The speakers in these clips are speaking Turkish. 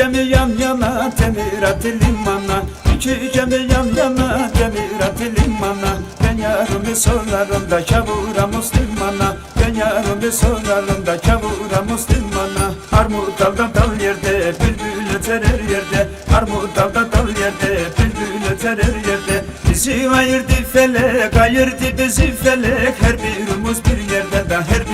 Gemi yan yana demir atı limana. İki gemi yan yana demir atı limana. Ben yarımı sorarım da kavura Müslümana Ben yarımı sorarım da kavura Müslümana Armut dalda dal yerde bülbül öter her yerde. Armut dalda dal yerde bülbül öter her yerde. Bizi ayırdı felek ayırdı bizi felek. Her birimiz bir yerde da her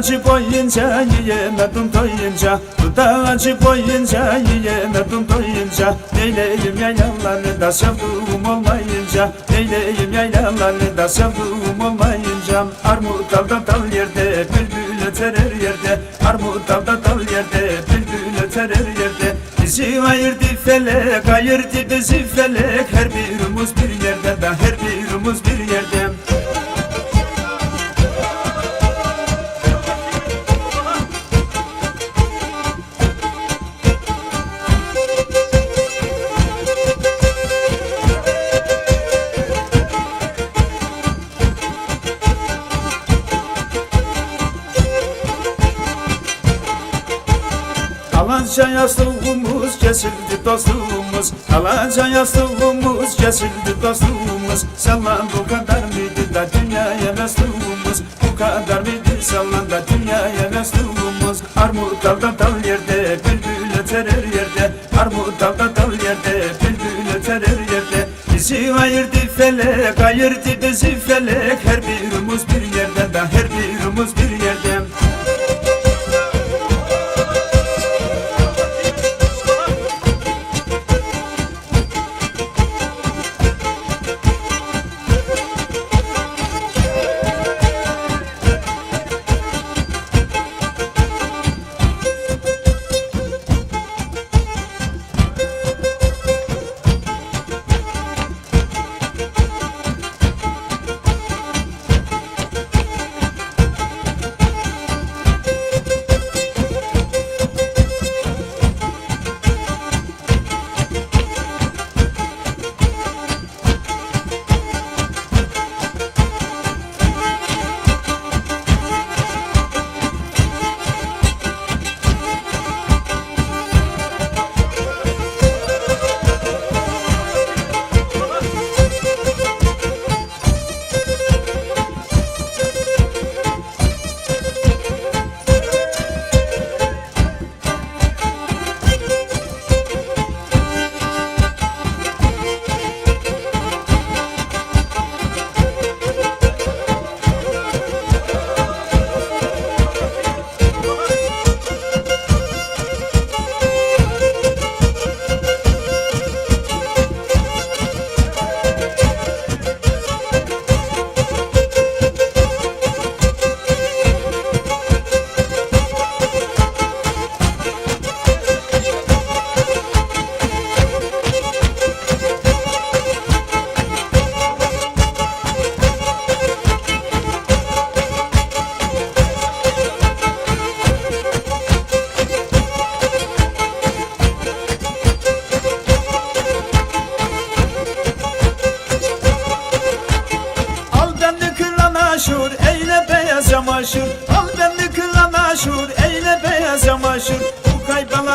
Dudağacı boyunca yiyemedim doyunca Dudağacı boyunca yiyemedim doyunca Neyleyim yaylalarında sevduğum olmayınca. Neyleyim yaylalarında sevduğum olmayınca. Armut dalda dal yerde bülbül öter her yerde. Armut dalda dal yerde bülbül öter her yerde. Bizi ayırdı felek ayırdı bizi felek. Her birimiz bir yerde da her birimiz bir yerde Alanca yastığımız kesildi dostluğumuz Alanca yastığımız kesildi dostluğumuz Sallan bu kadar mıydı da dünyaya mesluğumuz Bu kadar mıydı sallan da dünyaya mesluğumuz Armut dalda dal yerde bülbül öter her yerde. Armut dalda dal yerde bülbül öter her yerde. Bizi ayırdı felek ayırdı bizi felek. Her bir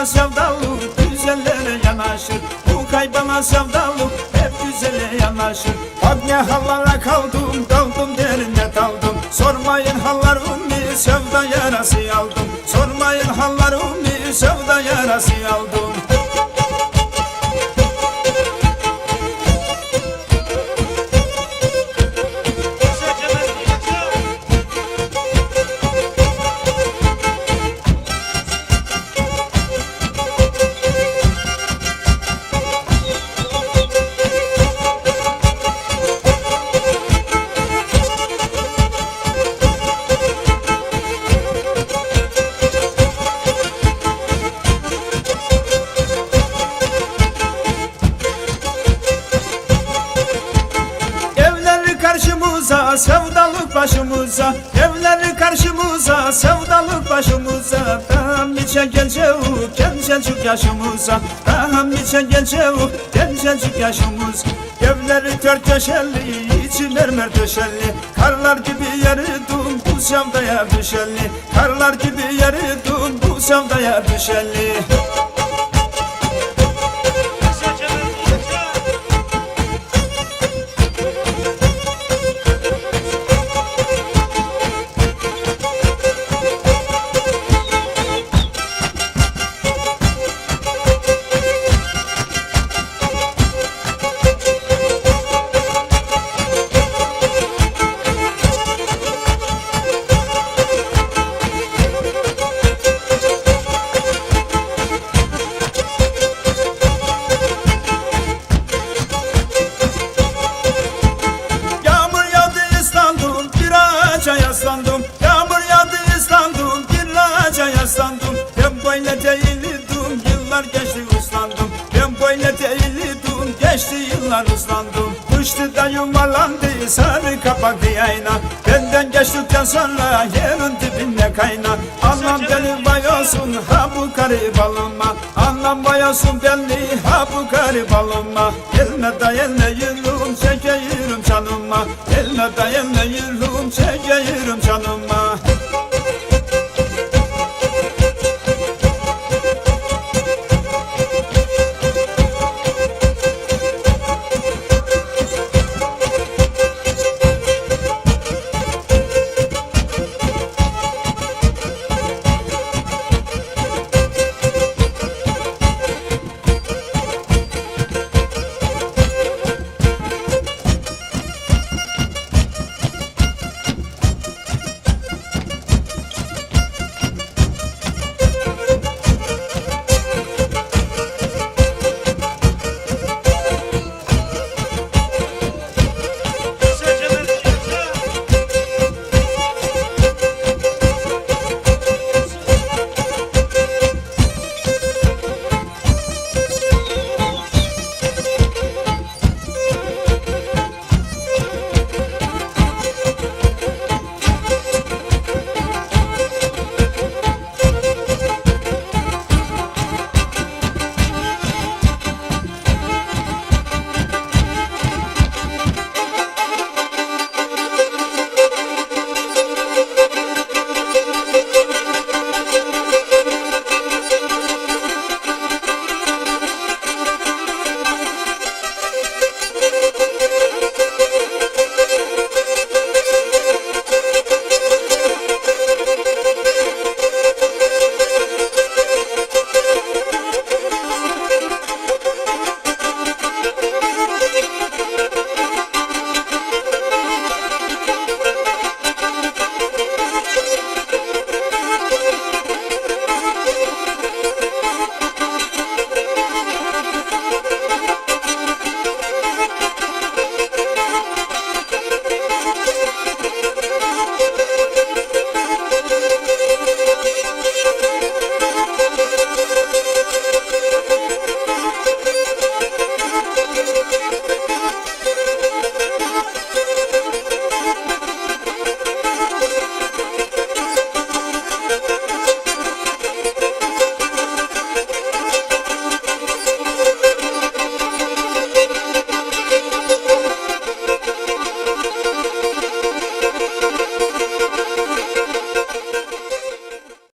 sevdalık güzellere yanaşır. Bu kaybana sevdalık hep güzele yanaşır. Bak ne hallara kaldım daldım derine daldım. Sormayın hallarımı sevda yarası aldım. Sormayın hallarımı sevda yarası aldım Evleri karşımıza, sevdalık başımıza. Tam içe gelecek, gencecik yaşımıza. Tam içe gelecek, gencecik yaşımız Evleri dört köşeli, içi mermer döşeli Karlar gibi yeridim bu sevdaya düşeli Karlar gibi yeridim bu sevdaya düşeli yıllar ıslandım Düştü da yuvarlandı sarı kapaklı ayna. Benden geçtikten sonra yerin dibinde kayna. Anlam beni vay olsun ha bu garip alınma. Anlam vay olsun belli ha bu garip alınma. Gelme da gelme yürüm çekeyim canıma. Gelme da gelme yürüm çekeyim canıma